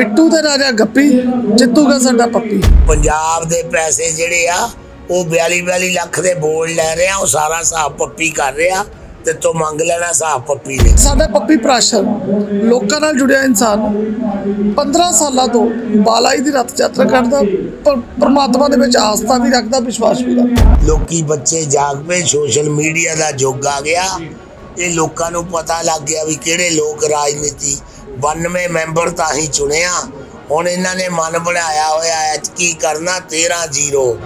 ਬਿੱਟੂ ਤੇ ਰਾਜਾ ਗੱਪੀ ਜਿੱਤੂਗਾ ਸਾਡਾ ਪੱਪੀ। ਪੰਜਾਬ ਦੇ ਪੈਸੇ ਜਿਹੜੇ ਆ ਉਹ 42 42 ਲੱਖ ਦੇ ਬੋਲ ਲੈ ਰਿਹਾ ਉਹ ਸਾਰਾ ਹਿਸਾਬ ਪੱਪੀ ਕਰ ਰਿਹਾ ਤੇ ਤੋਂ ਮੰਗ ਲੈਣਾ ਹਿਸਾਬ ਪੱਪੀ ਨੇ ਸਾਡਾ ਪੱਪੀ ਪ੍ਰਾਸ਼ਰ ਲੋਕਾਂ ਨਾਲ ਜੁੜਿਆ ਇਨਸਾਨ 15 ਸਾਲਾਂ ਤੋਂ ਬਾਲਾਈ ਦੀ ਰਥ ਯਾਤਰਾ ਕਰਦਾ ਪਰ ਪ੍ਰਮਾਤਮਾ ਦੇ ਵਿੱਚ ਆਸਥਾ ਵੀ ਰੱਖਦਾ ਵਿਸ਼ਵਾਸ ਵੀ ਰੱਖਦਾ। ਲੋਕੀ ਬੱਚੇ ਜਾਗ ਪਏ ਸੋਸ਼ਲ ਮੀਡੀਆ ਦਾ ਯੁੱਗ ਆ ਗਿਆ। ਇਹ ਲੋਕਾਂ ਨੂੰ ਪਤਾ ਲੱਗ ਗਿਆ ਵੀ ਕਿਹੜੇ ਲੋਕ ਰਾਜਨੀਤੀ 92 ਮੈਂਬਰ ਤਾਂ ਹੀ ਚੁਣਿਆ। ਹੁਣ ਇਹਨਾਂ ਨੇ ਮਨ ਬਣਾਇਆ ਹੋਇਆ ਹੈ ਕੀ ਕਰਨਾ? 13 ਜ਼ੀਰੋ।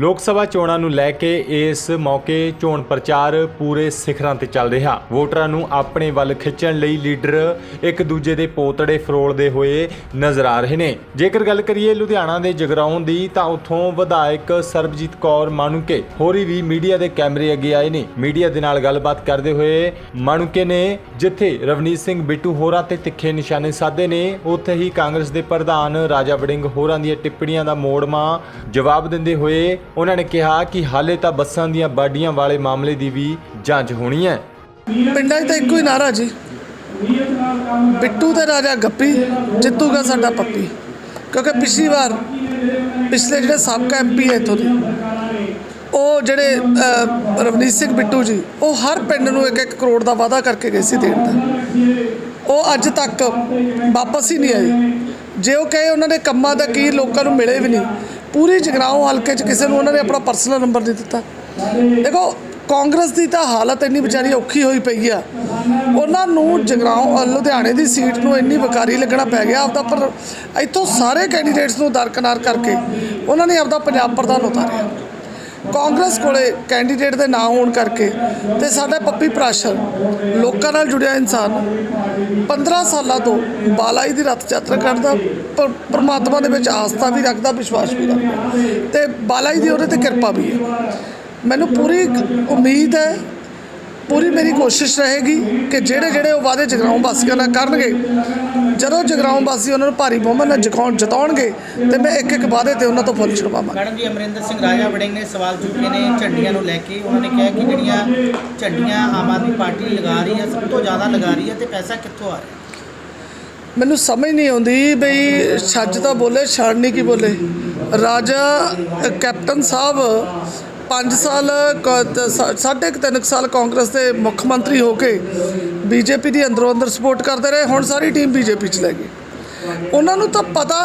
ਲੋਕ ਸਭਾ ਚੋਣਾਂ ਨੂੰ ਲੈ ਕੇ ਇਸ ਮੌਕੇ ਚੋਣ ਪ੍ਰਚਾਰ ਪੂਰੇ ਸਿਖਰਾਂ ਤੇ ਚੱਲ ਰਿਹਾ। ਵੋਟਰਾਂ ਨੂੰ ਆਪਣੇ ਵੱਲ ਖਿੱਚਣ ਲਈ ਲੀਡਰ ਇੱਕ ਦੂਜੇ ਦੇ ਪੋਤੜੇ ਫਰੋਲਦੇ ਹੋਏ ਨਜ਼ਰ ਆ ਰਹੇ ਨੇ। ਜੇਕਰ ਗੱਲ ਕਰੀਏ ਲੁਧਿਆਣਾ ਦੇ ਜਗਰਾਉਂ ਦੀ, ਤਾਂ ਉੱਥੋਂ ਵਿਧਾਇਕ ਸਰਬਜੀਤ ਕੌਰ ਮਾਨੂਕੇ ਹੋਰੀ ਵੀ ਮੀਡੀਆ ਦੇ ਕੈਮਰੇ ਅੱਗੇ ਆਏ ਨੇ। ਮੀਡੀਆ ਦੇ ਨਾਲ ਗੱਲਬਾਤ ਕਰਦੇ ਹੋਏ ਮਾਨੂਕੇ ਨੇ ਜਿੱਥੇ ਰਵਨੀਤ ਸਿੰਘ ਬਿੱਟੂ ਹੋਰਾਂ ਤੇ ਤਿੱਖੇ ਨਿਸ਼ਾਨੇ ਸਾਧੇ ਨੇ, ਉੱਥੇ ਹੀ ਕਾਂਗਰਸ ਦੇ ਪ੍ਰਧਾਨ ਰਾਜਾ ਵੜਿੰਗ ਹੋਰਾਂ ਦੀਆਂ ਟਿੱਪਣੀਆਂ ਦਾ ਮੋੜਮਾ ਜਵਾਬ ਦਿੰਦੇ ਹੋਏ ਉਹਨਾਂ ਨੇ ਕਿਹਾ ਕਿ ਹਾਲੇ ਤਾਂ ਬੱਸਾਂ ਦੀਆਂ ਬਾਡੀਆਂ ਵਾਲੇ ਮਾਮਲੇ ਦੀ ਵੀ ਜਾਂਚ ਹੋਣੀ ਹੈ। ਪਿੰਡਾਂ 'ਚ ਤਾਂ ਇੱਕੋ ਹੀ ਨਾਰਾ ਜੀ। ਬਿੱਟੂ ਤੇ ਰਾਜਾ ਗੱਪੀ, ਜਿੱਤੂਗਾ ਸਾਡਾ ਪੱਪੀ। ਕਿਉਂਕਿ ਪਿਛਲੀ ਵਾਰ, ਪਿਛਲੇ ਜਿਹੜੇ ਸਾਬਕਾ ਐਮਪੀ ਹੈ ਇੱਥੋਂ ਦੇ, ਉਹ ਜਿਹੜੇ ਰਵਨੀਤ ਸਿੰਘ ਬਿੱਟੂ ਜੀ, ਉਹ ਹਰ ਪਿੰਡ ਨੂੰ 1-1 ਕਰੋੜ ਦਾ ਵਾਅਦਾ ਕਰਕੇ ਗਏ ਸੀ ਦੇਣ ਦਾ। ਉਹ ਅੱਜ ਤੱਕ ਵਾਪਸ ਹੀ ਨਹੀਂ ਆਏ। ਜੇ ਉਹ ਕਹੇ ਉਹਨਾਂ ਨੇ ਕੰਮਾਂ ਦਾ ਕੀ, ਲੋਕਾਂ ਨੂੰ ਮਿਲੇ ਵੀ ਨਹੀਂ ਪੂਰੀ ਜਗਰਾਉਂ ਹਲਕੇ 'ਚ ਕਿਸੇ ਨੂੰ ਉਹਨਾਂ ਨੇ ਆਪਣਾ ਪਰਸਨਲ ਨੰਬਰ ਨਹੀਂ ਦਿੱਤਾ। ਦੇਖੋ ਕਾਂਗਰਸ ਦੀ ਤਾਂ ਹਾਲਤ ਇੰਨੀ ਵਿਚਾਰੀ ਔਖੀ ਹੋਈ ਪਈ ਆ। ਉਹਨਾਂ ਨੂੰ ਜਗਰਾਉਂ ਅ, ਲੁਧਿਆਣੇ ਦੀ ਸੀਟ ਨੂੰ ਇੰਨੀ ਵਕਾਰੀ ਲੱਗਣਾ ਪੈ ਗਿਆ ਆਪਦਾ ਪਰ ਇੱਥੋਂ ਸਾਰੇ ਕੈਂਡੀਡੇਟਸ ਨੂੰ ਦਰਕਨਾਰ ਕਰਕੇ ਉਹਨਾਂ ਨੇ ਆਪਦਾ ਪੰਜਾਬ ਪ੍ਰਧਾਨ ਉਤਾਰਿਆ। ਕਾਂਗਰਸ ਕੋਲੇ ਕੈਂਡੀਡੇਟ ਦੇ ਨਾਂ ਹੋਣ ਕਰਕੇ ਤੇ ਸਾਡਾ ਪੱਪੀ ਪ੍ਰਾਸ਼ਰ ਲੋਕਾਂ ਨਾਲ ਜੁੜਿਆ ਇਨਸਾਨ 15 ਸਾਲਾਂ ਤੋਂ ਬਾਲਾਈ ਦੀ ਰਥ ਯਾਤਰਾ ਕਰਦਾ ਪਰਮਾਤਮਾ ਦੇ ਵਿੱਚ ਆਸਥਾ ਵੀ ਰੱਖਦਾ, ਵਿਸ਼ਵਾਸ ਵੀ ਰੱਖਦਾ। ਤੇ ਬਾਲਾਈ ਦੀ ਉਹਦੇ ਤੇ ਕਿਰਪਾ ਵੀ ਹੈ। ਮੈਨੂੰ ਪੂਰੀ ਉਮੀਦ ਹੈ ਪੂਰੀ ਮੇਰੀ ਕੋਸ਼ਿਸ਼ ਰਹੇਗੀ ਕਿ ਜਿਹੜੇ ਜਿਹੜੇ ਉਹ ਵਾਅਦੇ ਜਗਰਾਉਂ ਵਾਸੀਆਂ ਨਾਲ ਕਰਨਗੇ ਜਦੋਂ ਜਗਰਾਉਂ ਵਾਸੀ ਉਹਨਾਂ ਨੂੰ ਭਾਰੀ ਬਹੁਮਤ ਨਾਲ ਜਿਤਾਉਣ ਜਿਤਾਉਣਗੇ ਤੇ ਮੈਂ ਇੱਕ ਇੱਕ ਵਾਅਦੇ ਤੇ ਉਹਨਾਂ ਤੋਂ ਫੁੱਲ ਚੜਵਾਵਾਂਗਾ ਮੈਡਮ ਜੀ ਅਮਰਿੰਦਰ ਸਿੰਘ ਰਾਜਾ ਵੜਿੰਗ ਨੇ ਸਵਾਲ ਚੁੱਕੇ ਨੇ ਝੰਡੀਆਂ ਨੂੰ ਲੈ ਕੇ ਉਹਨਾਂ ਨੇ ਕਿਹਾ ਕਿ ਜਿਹੜੀਆਂ ਝੰਡੀਆਂ ਆਮ ਆਦਮੀ ਪਾਰਟੀ ਲਗਾ ਰਹੀ ਹੈ ਸਭ ਤੋਂ ਜ਼ਿਆਦਾ ਲਗਾ ਰਹੀ ਹੈ ਤੇ ਪੈਸਾ ਕਿੱਥੋਂ ਆ ਰਿਹਾ? ਮੈਨੂੰ ਸਮਝ ਨਹੀਂ ਆਉਂਦੀ ਬਈ ਛੱਜ ਤਾਂ ਬੋਲੇ ਛਾੜਨੀ ਕੀ ਬੋਲੇ। ਰਾਜਾ ਕੈਪਟਨ ਸਾਹਿਬ 5 ਸਾਲ ਕ- ਸਾ- ਸਾਢੇ ਕੁ ਤਿੰਨ ਕੁ ਸਾਲ ਕਾਂਗਰਸ ਦੇ ਮੁੱਖ ਮੰਤਰੀ ਹੋ ਕੇ ਬੀਜੇਪੀ ਦੀ ਅੰਦਰੋਂ ਅੰਦਰ ਸਪੋਰਟ ਕਰਦੇ ਰਹੇ, ਹੁਣ ਸਾਰੀ ਟੀਮ ਬੀਜੇਪੀ ਚ ਲੈ ਗਈ। ਉਹਨਾਂ ਨੂੰ ਤਾਂ ਪਤਾ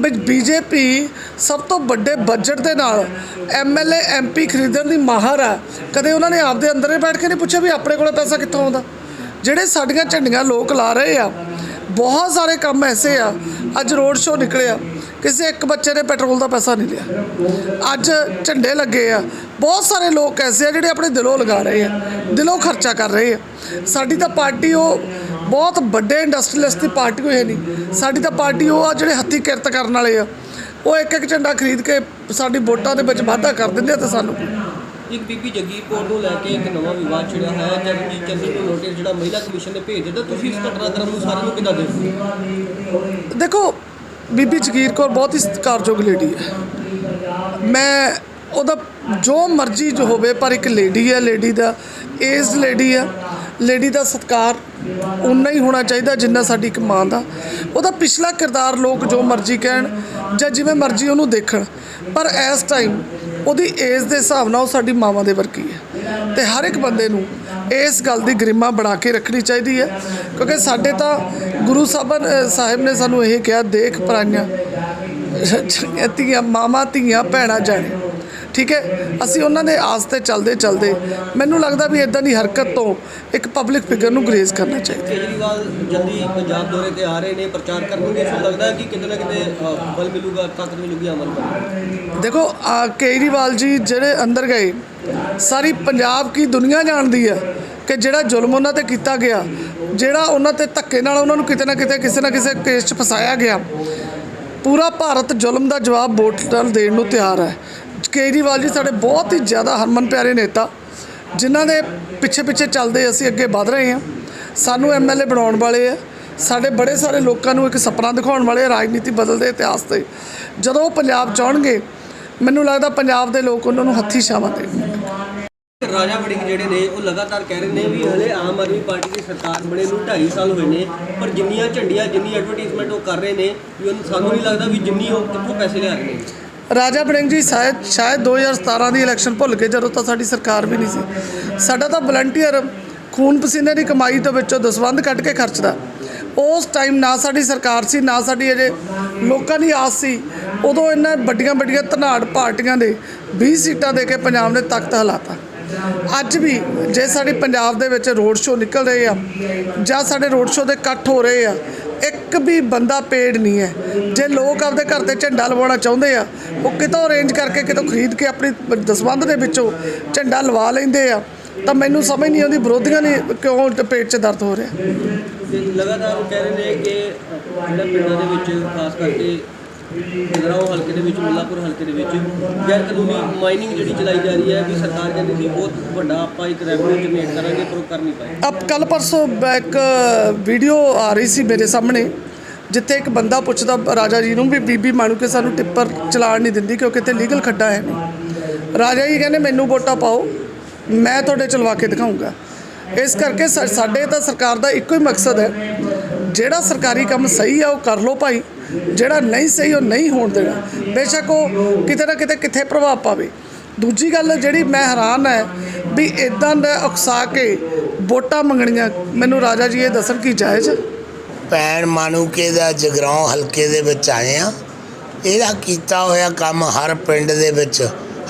ਵੀ ਬੀਜੇਪੀ ਸਭ ਤੋਂ ਵੱਡੇ ਬਜਟ ਦੇ ਨਾਲ ਐਮਐਲਏ ਐਮਪੀ ਖਰੀਦਣ ਦੀ ਮਾਹਰ ਆ ਕਦੇ ਉਹਨਾਂ ਨੇ ਆਪਦੇ ਅੰਦਰ ਹੀ ਬੈਠ ਕੇ ਨਹੀਂ ਪੁੱਛਿਆ ਵੀ ਆਪਣੇ ਕੋਲੇ ਪੈਸਾ ਕਿੱਥੋਂ ਆਉਂਦਾ? ਜਿਹੜੇ ਸਾਡੀਆਂ ਝੰਡੀਆਂ ਲੋਕ ਲਾ ਰਹੇ ਆ, ਬਹੁਤ ਸਾਰੇ ਕੰਮ ਐਸੇ ਆ, ਅੱਜ ਰੋਡ ਸ਼ੋਅ ਨਿਕਲਿਆ ਕਿਸੇ ਇੱਕ ਬੱਚੇ ਨੇ ਪੈਟਰੋਲ ਦਾ ਪੈਸਾ ਨਹੀਂ ਲਿਆ। ਅੱਜ ਝੰਡੇ ਲੱਗੇ ਆ। ਬਹੁਤ ਸਾਰੇ ਲੋਕ ਐਸੇ ਆ ਜਿਹੜੇ ਆਪਣੇ ਦਿਲੋਂ ਲਗਾ ਰਹੇ ਆ ਦਿਲੋਂ ਖਰਚਾ ਕਰ ਰਹੇ ਆ। ਸਾਡੀ ਤਾਂ ਪਾਰਟੀ ਉਹ ਬਹੁਤ ਵੱਡੇ ਇੰਡਸਟਰੀਅਲਿਸਟ ਦੀ ਪਾਰਟੀ ਹੋਈ ਨਹੀਂ ਸਾਡੀ ਤਾਂ ਪਾਰਟੀ ਉਹ ਆ ਜਿਹੜੇ ਹੱਥੀਂ ਕਿਰਤ ਕਰਨ ਵਾਲੇ ਆ। ਉਹ ਇੱਕ ਇੱਕ ਝੰਡਾ ਖਰੀਦ ਕੇ ਸਾਡੀ ਵੋਟਾਂ ਦੇ ਵਿੱਚ ਵਾਧਾ ਕਰ ਦਿੰਦੇ ਆ ਤੇ ਸਾਨੂੰ। ਇੱਕ ਬੀਬੀ ਜਗੀਰ ਕੌਰ ਨੂੰ ਲੈ ਕੇ ਇੱਕ ਨਵਾਂ ਵਿਵਾਦ ਛਿੜਿਆ ਹੈ ਜਦ ਕਿ ਕਹਿੰਦੇ ਕਿ ਨੋਟਿਸ ਜਿਹੜਾ ਮਹਿਲਾ ਕਮਿਸ਼ਨ ਨੇ ਭੇਜ ਦਿੱਤਾ ਤੁਸੀਂ ਇਸ ਘਟਨਾਕ੍ਰਮ ਨੂੰ ਸਾਰਿਆਂ ਨੂੰ ਕਿੱਦਾਂ ਦੇਖਦੇ ਹੋ? ਦੇਖੋ ਬੀਬੀ ਜਗੀਰ ਕੌਰ ਬਹੁਤ ਹੀ ਸਤਿਕਾਰਯੋਗ ਲੇਡੀ ਹੈ। ਮੈਂ ਉਹਦਾ ਜੋ ਮਰਜ਼ੀ ਜੋ ਹੋਵੇ, ਪਰ ਇੱਕ ਲੇਡੀ ਹੈ ਲੇਡੀ ਦਾ ਏਜ ਲੇਡੀ ਹੈ। ਲੇਡੀ ਦਾ ਸਤਿਕਾਰ ਉਨਾ ਹੀ ਹੋਣਾ ਚਾਹੀਦਾ ਜਿੰਨਾ ਸਾਡੀ ਇੱਕ ਮਾਂ ਦਾ। ਉਹਦਾ ਪਿਛਲਾ ਕਿਰਦਾਰ ਲੋਕ ਜੋ ਮਰਜ਼ੀ ਕਹਿਣ ਜਾਂ ਜਿਵੇਂ ਮਰਜ਼ੀ ਉਹਨੂੰ ਦੇਖਣ, ਪਰ ਇਸ ਟਾਈਮ ਉਹਦੀ ਏਜ ਦੇ ਹਿਸਾਬ ਨਾਲ ਉਹ ਸਾਡੀ ਮਾਵਾਂ ਦੇ ਵਰਗੀ ਹੈ। ਤੇ ਹਰ ਇੱਕ ਬੰਦੇ ਨੂੰ ਇਸ ਗੱਲ ਦੀ ਗਰਿਮਾ ਬਣਾ ਕੇ ਰੱਖਣੀ ਚਾਹੀਦੀ ਹੈ। ਕਿਉਂਕਿ ਸਾਡੇ ਤਾਂ ਗੁਰੂ ਸਾਹਿਬਾਨ ਸਾਹਿਬ ਨੇ ਸਾਨੂੰ ਇਹ ਕਿਹਾ, ਦੇਖ ਪਰਾਈਆਂ ਧੀਆਂ ਮਾਮਾ ਧੀਆਂ, ਭੈਣਾਂ, ਜਾਣੇ। ਠੀਕ ਹੈ? ਅਸੀਂ ਉਹਨਾਂ ਦੇ ਆਸ ਤੇ ਚੱਲਦੇ ਚੱਲਦੇ ਮੈਨੂੰ ਲੱਗਦਾ ਵੀ ਇਦਾਂ ਦੀ ਹਰਕਤ ਤੋਂ ਇੱਕ ਪਬਲਿਕ ਫਿਗਰ ਨੂੰ ਗਰੇਜ਼ ਕਰਨਾ ਚਾਹੀਦਾ। ਕੇਜਰੀਵਾਲ ਜਲਦੀ ਪੰਜਾਬ ਦੌਰੇ ਤੇ ਆ ਰਹੇ ਨੇ ਪ੍ਰਚਾਰ ਕਰਨਗੇ। ਸੋ ਲੱਗਦਾ ਕਿ ਕਿਤੇ ਨਾ ਕਿਤੇ ਬਲ ਮਿਲੂਗਾ ਤਾਕਤ ਮਿਲੂਗੀ ਅਮਲ ਕਰਨ। ਦੇਖੋ ਕੇਜਰੀਵਾਲ ਜੀ ਜਿਹੜੇ ਅੰਦਰ ਗਏ ਸਾਰੀ ਪੰਜਾਬ ਕੀ ਦੁਨੀਆ ਜਾਣਦੀ ਹੈ ਕਿ ਜਿਹੜਾ ਜ਼ੁਲਮ ਉਹਨਾਂ ਤੇ ਕੀਤਾ ਗਿਆ ਜਿਹੜਾ ਉਹਨਾਂ ਤੇ ਧੱਕੇ ਨਾਲ ਉਹਨਾਂ ਨੂੰ ਕਿਤੇ ਨਾ ਕਿਤੇ ਕਿਸੇ ਨਾ ਕਿਸੇ ਕੇਸ 'ਚ ਫਸਾਇਆ ਗਿਆ ਪੂਰਾ ਭਾਰਤ ਜ਼ੁਲਮ ਦਾ ਜਵਾਬ ਵੋਟ ਨਾਲ ਦੇਣ ਨੂੰ ਤਿਆਰ ਹੈ। ਕੇਜਰੀਵਾਲ ਜੀ ਸਾਡੇ ਬਹੁਤ ਹੀ ਜ਼ਿਆਦਾ ਹਰਮਨ ਪਿਆਰੇ ਨੇਤਾ, ਜਿਨ੍ਹਾਂ ਦੇ ਪਿੱਛੇ ਪਿੱਛੇ ਚੱਲਦੇ ਅਸੀਂ ਅੱਗੇ ਵਧ ਰਹੇ ਹਾਂ। ਸਾਨੂੰ ਐਮਐਲਏ ਬਣਾਉਣ ਵਾਲੇ ਆ। ਸਾਡੇ ਬੜੇ ਸਾਰੇ ਲੋਕਾਂ ਨੂੰ ਇੱਕ ਸੁਪਨਾ ਦਿਖਾਉਣ ਵਾਲੇ ਆ ਰਾਜਨੀਤੀ ਬਦਲਦੇ ਇਤਿਹਾਸ ਤੇ। ਜਦੋਂ ਉਹ ਪੰਜਾਬ ਚਾਹਣਗੇ, ਮੈਨੂੰ ਲੱਗਦਾ ਪੰਜਾਬ ਦੇ ਲੋਕ ਉਹਨਾਂ ਨੂੰ ਹੱਥੀ ਛਾਵਾਂ ਦੇਣਗੇ। ਰਾਜਾ ਵੜਿੰਗ ਜਿਹੜੇ ਨੇ, ਉਹ ਲਗਾਤਾਰ ਕਹਿ ਰਹੇ ਨੇ ਵੀ ਹਲੇ ਆਮ ਆਦਮੀ ਪਾਰਟੀ ਦੀ ਸਰਕਾਰ ਬਣੇ ਨੂੰ 2.5 ਸਾਲ ਹੋਏ ਨੇ, ਪਰ ਜਿੰਨੀਆਂ ਝੰਡੀਆਂ, ਜਿੰਨੀ ਐਡਵਰਟਾਈਜ਼ਮੈਂਟ ਉਹ ਕਰ ਰਹੇ ਨੇ, ਵੀ ਉਹਨੂੰ ਸਾਨੂੰ ਨਹੀਂ ਲੱਗਦਾ ਵੀ ਜਿੰਨੀ ਉਹ ਕਿੱਥੋਂ ਪੈਸੇ ਲਿਆ ਰਹੇ ਨੇ। ਰਾਜਾ ਬੜਿੰਗ ਜੀ, ਸ਼ਾਇਦ ਸ਼ਾਇਦ 2017 ਦੀ ਇਲੈਕਸ਼ਨ ਭੁੱਲ ਗਏ, ਜਦੋਂ ਤਾਂ ਸਾਡੀ ਸਰਕਾਰ ਵੀ ਨਹੀਂ ਸੀ। ਸਾਡਾ ਤਾਂ ਵਲੰਟੀਅਰ ਖੂਨ ਪਸੀਨੇ ਦੀ ਕਮਾਈ ਤੋਂ ਵਿੱਚੋਂ ਦਸਵੰਧ ਕੱਢ ਕੇ ਖਰਚਦਾ। ਉਸ ਟਾਈਮ ਨਾ ਸਾਡੀ ਸਰਕਾਰ ਸੀ, ਨਾ ਸਾਡੀ ਅਜੇ ਲੋਕਾਂ ਦੀ ਆਸ ਸੀ। ਉਦੋਂ ਇਹਨਾਂ ਵੱਡੀਆਂ ਵੱਡੀਆਂ ਧਨਾੜ ਪਾਰਟੀਆਂ ਦੇ 20 ਸੀਟਾਂ ਦੇ ਕੇ ਪੰਜਾਬ ਨੇ ਤਖਤ ਹਲਾਤਾ। ਅੱਜ ਵੀ ਜੇ ਸਾਡੇ ਪੰਜਾਬ ਦੇ ਵਿੱਚ ਰੋਡ ਸ਼ੋਅ ਨਿਕਲ ਰਹੇ ਆ ਜਾਂ ਸਾਡੇ ਰੋਡ ਸ਼ੋਅ ਦੇ ਇਕੱਠ ਹੋ ਰਹੇ ਆ ਇੱਕ ਵੀ ਬੰਦਾ ਪੇਡ ਨਹੀਂ ਹੈ। ਜੇ ਲੋਕ ਆਪਦੇ ਘਰ ਤੇ ਝੰਡਾ ਲਵਾਉਣਾ ਚਾਹੁੰਦੇ ਆ, ਉਹ ਕਿਤੋਂ ਅਰੇਂਜ ਕਰਕੇ ਕਿਤੋਂ ਖਰੀਦ ਕੇ ਆਪਣੀ ਦਸਵੰਧ ਦੇ ਵਿੱਚੋਂ ਝੰਡਾ ਲਵਾ ਲੈਂਦੇ ਆ, ਤਾਂ ਮੈਨੂੰ ਸਮਝ ਨਹੀਂ ਆਉਂਦੀ ਵਿਰੋਧੀਆਂ ਨੇ ਕਿਉਂ ਪੇਟ 'ਚ ਦਰਦ ਹੋ ਰਿਹਾ। ਲਗਾਤਾਰ ਕਹਿ ਰਹੇ ਨੇ ਕਿ ਜਿਹੜਾ ਪਿੰਡਾਂ ਦੇ ਵਿੱਚ, ਖਾਸ ਕਰਕੇ ਜਗਰਾਓ ਹਲਕੇ ਦੇ ਵਿੱਚ, ਮੁੱਲਾਪੁਰ ਹਲਕੇ ਦੇ ਵਿੱਚ ਗੈਰ ਕਾਨੂੰਨੀ ਮਾਈਨਿੰਗ ਜਿਹੜੀ ਚਲਾਈ ਜਾ ਰਹੀ ਹੈ ਵੀ ਸਰਕਾਰ ਕਹਿੰਦੀ ਸੀ ਬਹੁਤ ਵੱਡਾ ਆਪਾਂ ਇੱਕ ਰੈਵਨਿਊ ਜਨਰੇਟ ਕਰਾਂਗੇ, ਪਰ ਉਹ ਕਰ ਨਹੀਂ ਪਾਏ ਅਬ ਕੱਲ ਪਰਸੋਂ ਇੱਕ ਵੀਡੀਓ ਆ ਰਹੀ ਸੀ ਮੇਰੇ ਸਾਹਮਣੇ, ਜਿੱਥੇ ਇੱਕ ਬੰਦਾ ਪੁੱਛਦਾ, ਰਾਜਾ ਜੀ ਨੂੰ ਵੀ ਬੀਬੀ ਮਾਣੂ ਕੇ ਸਾਨੂੰ ਟਿੱਪਰ ਚਲਾਉਣ ਨਹੀਂ ਦਿੰਦੀ ਕਿਉਂਕਿ ਇੱਥੇ ਲੀਗਲ ਖੱਡਾ ਹੈ ਰਾਜਾ ਜੀ ਕਹਿੰਦੇ, ਮੈਨੂੰ ਵੋਟਾਂ ਪਾਓ, ਮੈਂ ਤੁਹਾਡੇ ਚਲਵਾ ਕੇ ਦਿਖਾਊਂਗਾ ਇਸ ਕਰਕੇ ਸਾ- ਸਾਡੇ ਤਾਂ ਸਰਕਾਰ ਦਾ ਇੱਕੋ ਹੀ ਮਕਸਦ ਹੈ, ਜਿਹੜਾ ਸਰਕਾਰੀ ਕੰਮ ਸਹੀ ਆ, ਉਹ ਕਰ ਲਓ ਭਾਈ। ਜਿਹੜਾ ਨਹੀਂ ਸਹੀ ਉਹ ਨਹੀਂ ਹੋਣ ਦੇਣਾ। ਬੇਸ਼ੱਕ ਉਹ ਕਿਤੇ ਨਾ ਕਿਤੇ ਕਿੱਥੇ ਪ੍ਰਭਾਵ ਪਾਵੇ। ਦੂਜੀ ਗੱਲ ਜਿਹੜੀ ਮੈਂ ਹੈਰਾਨ ਹੈ ਵੀ ਇਦਾਂ ਦਾ ਉਕਸਾ ਕੇ ਵੋਟਾਂ ਮੰਗਣੀਆਂ, ਮੈਨੂੰ ਰਾਜਾ ਜੀ ਇਹ ਦੱਸਣ ਕੀ ਜਾਇਜ਼ ਹੈ? ਭੈਣ ਮਾਨੂਕੇ ਦਾ ਜਗਰਾਉਂ ਹਲਕੇ ਦੇ ਵਿੱਚ ਆਏ ਆ ਇਹਦਾ ਕੀਤਾ ਹੋਇਆ ਕੰਮ ਹਰ ਪਿੰਡ ਦੇ ਵਿੱਚ,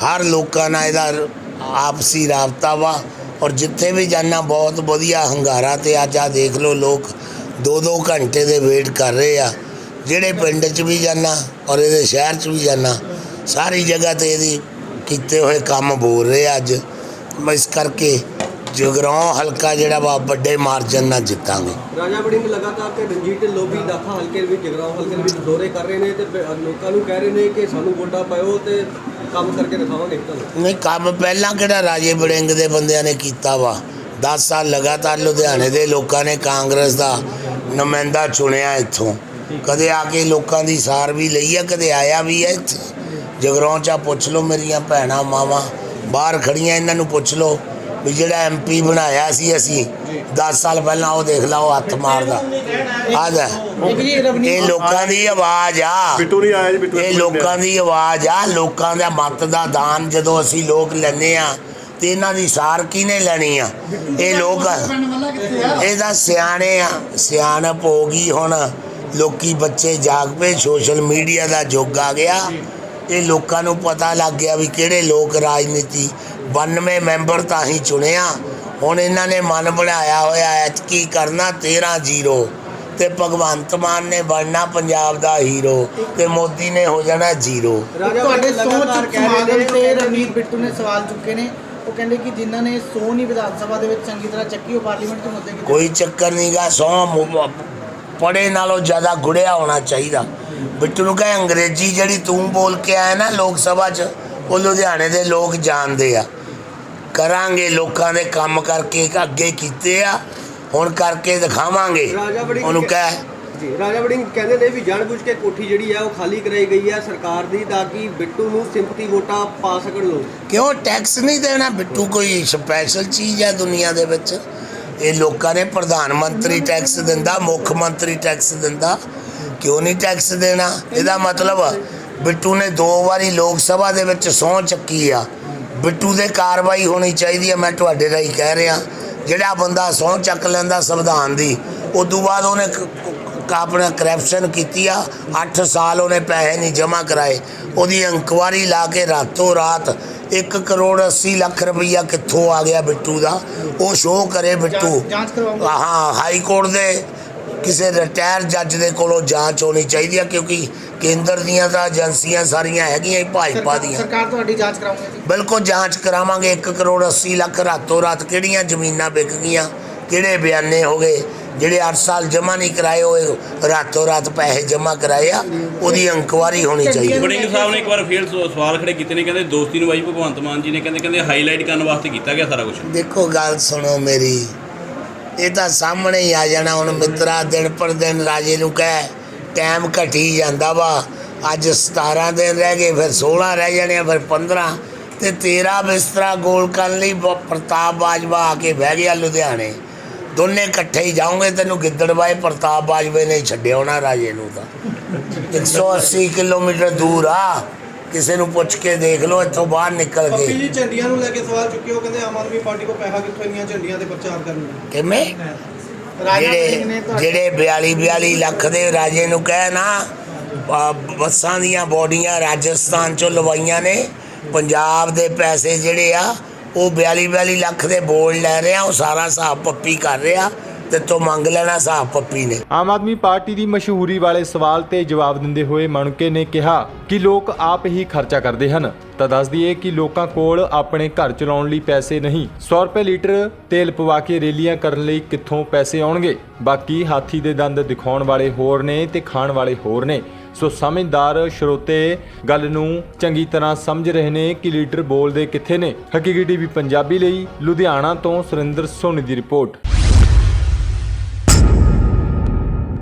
ਹਰ ਲੋਕਾਂ ਨਾਲ ਇਹਦਾ ਆਪਸੀ ਰਾਬਤਾ ਵਾ। ਔਰ ਜਿੱਥੇ ਵੀ ਜਾਣਾ ਬਹੁਤ ਵਧੀਆ ਹੰਗਾਰਾ ਤੇ ਅੱਜ ਆ ਦੇਖ ਲਓ ਲੋਕ 2-2 ਘੰਟੇ ਦੇ ਵੇਟ ਕਰ ਰਹੇ ਆ। ਜਿਹੜੇ ਪਿੰਡ 'ਚ ਵੀ ਜਾਣਾ ਔਰ ਇਹਦੇ ਸ਼ਹਿਰ 'ਚ ਵੀ ਜਾਣਾ ਸਾਰੀ ਜਗ੍ਹਾ ਤੇ ਇਹਦੀ ਕੀਤੇ ਹੋਏ ਕੰਮ ਬੋਲ ਰਹੇ ਅੱਜ। ਮੈਂ ਇਸ ਕਰਕੇ ਜਗਰਾਉਂ ਹਲਕਾ ਜਿਹੜਾ ਵਾ ਵੱਡੇ ਮਾਰਜਨ ਨਾਲ ਜਿੱਤਾਂਗੇ। ਰਾਜਾ ਵੜਿੰਗ ਲਗਾਤਾਰ ਤੇ ਰਣਜੀਤ ਲੋਬੀ ਦਾਖਾ ਹਲਕੇ ਵਿੱਚ ਜਗਰਾਓ ਹਲਕੇ ਵਿੱਚ ਦੌਰੇ ਕਰ ਰਹੇ ਨੇ ਤੇ ਲੋਕਾਂ ਨੂੰ ਕਹਿ ਰਹੇ ਨੇ ਕਿ ਸਾਨੂੰ ਵੋਟਾਂ ਪਾਇਓ ਤੇ ਕੰਮ ਕਰਕੇ ਦਿਖਾਵਾਂਗੇ ਨਹੀਂ ਕੰਮ ਪਹਿਲਾਂ ਕਿਹੜਾ ਰਾਜੇ ਬੜਿੰਗ ਦੇ ਬੰਦਿਆਂ ਨੇ ਕੀਤਾ ਵਾ? 10 ਸਾਲ ਲਗਾਤਾਰ ਲੁਧਿਆਣੇ ਦੇ ਲੋਕਾਂ ਨੇ ਕਾਂਗਰਸ ਦਾ ਨੁਮਾਇੰਦਾ ਚੁਣਿਆ ਇੱਥੋਂ। ਕਦੇ ਆ ਕੇ ਲੋਕਾਂ ਦੀ ਸਾਰ ਵੀ ਲਈ ਆ ਕਦੇ ਆਇਆ ਵੀ ਹੈ ਇੱਥੇ ਜਗਰਾਉਂ ਚਾ ਪੁੱਛ ਲਓ ਮੇਰੀਆਂ ਭੈਣਾਂ ਮਾਵਾਂ ਬਾਹਰ ਖੜੀਆਂ ਇਹਨਾਂ ਨੂੰ ਪੁੱਛ ਲਓ ਵੀ ਜਿਹੜਾ ਐਮਪੀ ਬਣਾਇਆ ਸੀ ਅਸੀਂ 10 ਸਾਲ ਪਹਿਲਾਂ ਉਹ ਦੇਖ ਲਾ ਉਹ ਹੱਥ ਮਾਰਦਾ ਆਦਾ ਇਹ ਲੋਕਾਂ ਦੀ ਆਵਾਜ਼ ਆ ਬਿੱਟੂ ਨਹੀਂ ਆਇਆ ਜੀ ਬਿੱਟੂ ਇਹ ਲੋਕਾਂ ਦੀ ਆਵਾਜ਼ ਆ ਲੋਕਾਂ ਦਾ ਮਤ ਦਾ ਦਾਨ ਜਦੋਂ ਅਸੀਂ ਲੋਕ ਲੈਂਦੇ ਆ ਤੇ ਇਹਨਾਂ ਦੀ ਸਾਰ ਕਿਹਨੇ ਲੈਣੀ ਆ ਇਹ ਲੋਕ ਇਹਦਾ ਸਿਆਣੇ ਆ ਸਿਆਣਪ ਹੋ ਗਈ ਹੁਣ ਲੋਕੀ ਬੱਚੇ ਜਾਗ ਪਏ ਸੋਸ਼ਲ ਮੀਡੀਆ ਦਾ ਯੁੱਗ ਆ ਗਿਆ। ਇਹ ਲੋਕਾਂ ਨੂੰ ਪਤਾ ਲੱਗ ਗਿਆ ਵੀ ਕਿਹੜੇ ਲੋਕ ਰਾਜਨੀਤੀ 92 ਮੈਂਬਰ ਤਾਂ ਹੀ ਚੁਣਿਆ। ਹੁਣ ਇਹਨਾਂ ਨੇ ਮਨ ਬਣਾਇਆ ਹੋਇਆ ਐ ਕੀ ਕਰਨਾ 13 ਜ਼ੀਰੋ। ਤੇ ਭਗਵੰਤ ਮਾਨ ਨੇ ਬਣਨਾ ਪੰਜਾਬ ਦਾ ਹੀਰੋ ਤੇ ਮੋਦੀ ਨੇ ਹੋ ਜਾਣਾ ਜ਼ੀਰੋ। ਤੁਹਾਡੇ ਸੋਚ ਸਮਾਗਮ ਨੇ ਤੇ ਰਵਨੀਤ ਬਿੱਟੂ ਨੇ ਸਵਾਲ ਚੁੱਕੇ ਨੇ। ਉਹ ਕਹਿੰਦੇ ਕਿ ਜਿਨ੍ਹਾਂ ਨੇ ਸੋ ਨਹੀਂ ਵਿਧਾਨ ਸਭਾ ਦੇ ਵਿੱਚ ਚੰਗੀ ਤਰ੍ਹਾਂ ਚੱਕੀ ਉਹ ਪਾਰਲੀਮੈਂਟ ਦੇ ਮੁੱਦੇ ਕੋਈ ਚੱਕਰ ਨਹੀਂਗਾ ਸੌ ਪੜੇ ਨਾਲੋਂ ਜ਼ਿਆਦਾ ਗੁੜਿਆ ਹੋਣਾ ਚਾਹੀਦਾ। ਬਿੱਟੂ ਨੂੰ ਕਹੇ ਅੰਗਰੇਜ਼ੀ ਜਿਹੜੀ ਤੂੰ ਬੋਲ ਕੇ ਆਇਆ ਨਾ ਲੋਕ ਸਭਾ 'ਚ ਉਹ ਲੁਧਿਆਣੇ ਦੇ ਲੋਕ ਜਾਣਦੇ ਆ। ਕਰਾਂਗੇ ਲੋਕਾਂ ਦੇ ਕੰਮ ਕਰਕੇ ਅੱਗੇ ਕੀਤੇ ਆ ਹੁਣ ਕਰਕੇ ਦਿਖਾਵਾਂਗੇ। ਉਹਨੂੰ ਕਹਿ ਜੀ ਰਾਜਾ ਵੜਿੰਗ ਕਹਿੰਦੇ ਨੇ ਵੀ ਜਾਣਬੁੱਝ ਕੇ ਕੋਠੀ ਜਿਹੜੀ ਹੈ ਉਹ ਖਾਲੀ ਕਰਾਈ ਗਈ ਹੈ ਸਰਕਾਰ ਦੀ ਤਾਂ ਕਿ ਬਿੱਟੂ ਨੂੰ ਸਿੰਪਥੀ ਵੋਟਾਂ ਪਾ ਸਕਣ ਲੋਕ। ਕਿਉਂ? ਟੈਕਸ ਨਹੀਂ ਦੇਣਾ ਬਿੱਟੂ ਕੋਈ ਸਪੈਸ਼ਲ ਚੀਜ਼ ਹੈ ਦੁਨੀਆ ਦੇ ਵਿੱਚ। ਇਹ ਲੋਕਾਂ ਨੇ ਪ੍ਰਧਾਨ ਮੰਤਰੀ ਟੈਕਸ ਦਿੰਦਾ, ਮੁੱਖ ਮੰਤਰੀ ਟੈਕਸ ਦਿੰਦਾ। ਕਿਉਂ ਨਹੀਂ ਟੈਕਸ ਦੇਣਾ? ਇਹਦਾ ਮਤਲਬ ਬਿੱਟੂ ਨੇ ਦੋ ਵਾਰੀ ਲੋਕ ਸਭਾ ਦੇ ਵਿੱਚ ਸਹੁੰ ਚੱਕੀ ਆ। ਬਿੱਟੂ ਦੇ ਕਾਰਵਾਈ ਹੋਣੀ ਚਾਹੀਦੀ ਹੈ ਮੈਂ ਤੁਹਾਡੇ ਰਾਹੀਂ ਕਹਿ ਰਿਹਾ। ਜਿਹੜਾ ਬੰਦਾ ਸਹੁੰ ਚੱਕ ਲੈਂਦਾ ਸੰਵਿਧਾਨ ਦੀ, ਉਦੋਂ ਬਾਅਦ ਉਹਨੇ ਆਪਣਾ ਕਰਪਸ਼ਨ ਕੀਤੀ ਆ। 8 ਸਾਲ ਉਹਨੇ ਪੈਸੇ ਨਹੀਂ ਜਮ੍ਹਾਂ ਕਰਾਏ। ਉਹਦੀ ਇਨਕੁਆਰੀ ਲਾ ਕੇ ਰਾਤੋਂ ਰਾਤ 1 ਕਰੋੜ 80 ਲੱਖ ਰੁਪਈਆ ਕਿੱਥੋਂ ਆ ਗਿਆ ਬਿੱਟੂ ਦਾ? ਉਹ ਸ਼ੋਅ ਕਰੇ ਬਿੱਟੂ। ਜਾਂਚ- ਜਾਂਚ ਕਰਵਾਉਂਗੇ। ਹਾਂ ਹਾਈ ਕੋਰਟ ਦੇ ਕਿਸੇ ਰਿਟਾਇਰ ਜੱਜ ਦੇ ਕੋਲੋਂ ਜਾਂਚ ਹੋਣੀ ਚਾਹੀਦੀ ਆ ਕਿਉਂਕਿ ਕੇਂਦਰ ਦੀਆਂ ਤਾਂ ਏਜੰਸੀਆਂ ਸਾਰੀਆਂ ਹੈਗੀਆਂ ਹੀ ਭਾਜਪਾ ਦੀਆਂ। ਸਰਕਾਰ ਤੁਹਾਡੀ ਜਾਂਚ ਕਰਾਉਂਗੇ ਜੀ। ਬਿਲਕੁਲ ਜਾਂਚ ਕਰਾਵਾਂਗੇ। 1 ਕਰੋੜ 80 ਲੱਖ ਰਾਤੋਂ ਰਾਤ ਕਿਹੜੀਆਂ ਜ਼ਮੀਨਾਂ ਵਿਕ ਗਈਆਂ? ਕਿਹੜੇ ਬਿਆਨੇ ਹੋ ਗਏ? ਜਿਹੜੇ 8 ਸਾਲ ਜਮ੍ਹਾਂ ਨਹੀਂ ਕਰਾਏ ਹੋਏ ਰਾਤੋਂ ਰਾਤ ਪੈਸੇ ਜਮ੍ਹਾਂ ਕਰਾਏ ਆ ਉਹਦੀ ਇਨਕੁਆਰੀ ਹੋਣੀ ਚਾਹੀਦੀ। ਵੜਿੰਗ ਸਾਹਿਬ ਨੇ ਇੱਕ ਵਾਰ ਫੇਰ ਸਵ- ਸਵਾਲ ਖੜੇ ਕੀਤੇ ਨੇ ਕਹਿੰਦੇ ਦੋਸਤੀ ਨੂੰ ਬਾਈ ਭਗਵੰਤ ਮਾਨ ਜੀ ਨੇ ਕਹਿੰਦੇ ਕਹਿੰਦੇ ਹਾਈਲਾਈਟ ਕਰਨ ਵਾਸਤੇ ਕੀਤਾ ਗਿਆ ਸਾਰਾ ਕੁਝ ਦੇਖੋ ਗੱਲ ਸੁਣੋ ਮੇਰੀ। ਇਹ ਤਾਂ ਸਾਹਮਣੇ ਹੀ ਆ ਜਾਣਾ ਹੁਣ ਮਿੱਤਰਾ ਦਿਨ ਪਰ ਦਿਨ ਰਾਜੇ ਨੂੰ ਕਹਿ ਟਾਈਮ ਘਟੀ ਜਾਂਦਾ ਵਾ। ਅੱਜ 17 ਦਿਨ ਰਹਿ ਗਏ ਫਿਰ 16 ਰਹਿ ਜਾਣੇ ਫਿਰ 15 ਤੇ ਤੇਰਾ ਬਿਸਤਰਾ ਗੋਲ ਕਰਨ ਲਈ ਪ੍ਰਤਾਪ ਬਾਜਵਾ ਆ ਕੇ ਬਹਿ ਗਿਆ ਲੁਧਿਆਣੇ। ਦੋਨੇ ਇਕੱਠੇ ਹੀ ਜਾਓਗੇ ਤੈਨੂੰ ਗਿੱਦੜਬਾਏ ਪ੍ਰਤਾਪ ਬਾਜਵੇ ਨੇ ਛੱਡਿਆ ਹੋਣਾ ਰਾਜੇ ਨੂੰ ਤਾਂ। 180 ਕਿਲੋਮੀਟਰ ਦੂਰ ਆ। ਕਿਸੇ ਨੂੰ ਪੁੱਛ ਕੇ ਦੇਖ ਲਓ ਇੱਥੋਂ ਬਾਹਰ ਨਿਕਲ ਕੇ। ਜੀ ਝੰਡੀਆਂ ਨੂੰ ਲੈ ਕੇ ਸਵਾਲ ਚੁੱਕੇ ਉਹ ਕਹਿੰਦੇ ਆਮ ਆਦਮੀ ਪਾਰਟੀ ਕੋ ਪੈਸਾ ਕਿੱਥੋਂ ਇੰਨੀਆਂ ਝੰਡੀਆਂ ਤੇ ਪ੍ਰਚਾਰ ਕਰਨ ਨੂੰ? ਕਿਵੇਂ? ਰਾਜਾ ਜਿਹੜੇ ਜਿਹੜੇ 42 42 ਲੱਖ ਦੇ ਰਾਜੇ ਨੂੰ ਕਹਿ ਨਾ ਬੱਸਾਂ ਦੀਆਂ ਬੋਡੀਆਂ ਰਾਜਸਥਾਨ ਚੋਂ ਲਵਾਈਆਂ ਨੇ ਪੰਜਾਬ ਦੇ ਪੈਸੇ ਜਿਹੜੇ ਆ ਉਹ 42 42 ਲੱਖ ਦੇ ਬੋਲ ਲੈ ਰਿਹਾ, ਉਹ ਸਾਰਾ ਹਿਸਾਬ ਪੱਪੀ ਕਰ ਰਿਹਾ, ਤੇ ਤੋਂ ਮੰਗ ਲੈਣਾ ਹਿਸਾਬ ਪੱਪੀ ਨੇ। ਆਮ ਆਦਮੀ ਪਾਰਟੀ ਦੀ ਮਸ਼ਹੂਰੀ ਵਾਲੇ ਸਵਾਲ ਤੇ ਜਵਾਬ ਦਿੰਦੇ ਹੋਏ ਮਣਕੇ ਨੇ ਕਿਹਾ ਕਿ ਲੋਕ ਆਪ ਹੀ ਖਰਚਾ ਕਰਦੇ ਹਨ। ਤਾਂ ਦੱਸ ਦਈਏ ਕਿ ਲੋਕਾਂ ਕੋਲ ਆਪਣੇ ਘਰ ਚਲਾਉਣ ਲਈ ਪੈਸੇ ਨਹੀਂ। 100 ਰੁਪਏ ਲੀਟਰ ਤੇਲ ਪਵਾ ਕੇ ਰੇਲੀਆਂ ਕਰਨ ਲਈ ਕਿੱਥੋਂ ਪੈਸੇ ਆਉਣਗੇ? ਬਾਕੀ ਹਾਥੀ ਦੇ ਦੰਦ ਦਿਖਾਉਣ ਵਾਲੇ ਹੋਰ ਨੇ ਤੇ ਖਾਣ ਵਾਲੇ ਹੋਰ ਨੇ। ਸੋ ਸਮਝਦਾਰ ਸਰੋਤੇ ਗੱਲ ਨੂੰ ਚੰਗੀ ਤਰ੍ਹਾਂ ਸਮਝ ਰਹੇ ਨੇ ਕਿ ਲੀਡਰ ਬੋਲਦੇ ਕਿੱਥੇ ਨੇ। ਹਕੀਕੀ ਟੀਵੀ ਪੰਜਾਬੀ ਲਈ ਲੁਧਿਆਣਾ ਤੋਂ ਸੁਰਿੰਦਰ ਸੋਨੀ ਦੀ ਰਿਪੋਰਟ।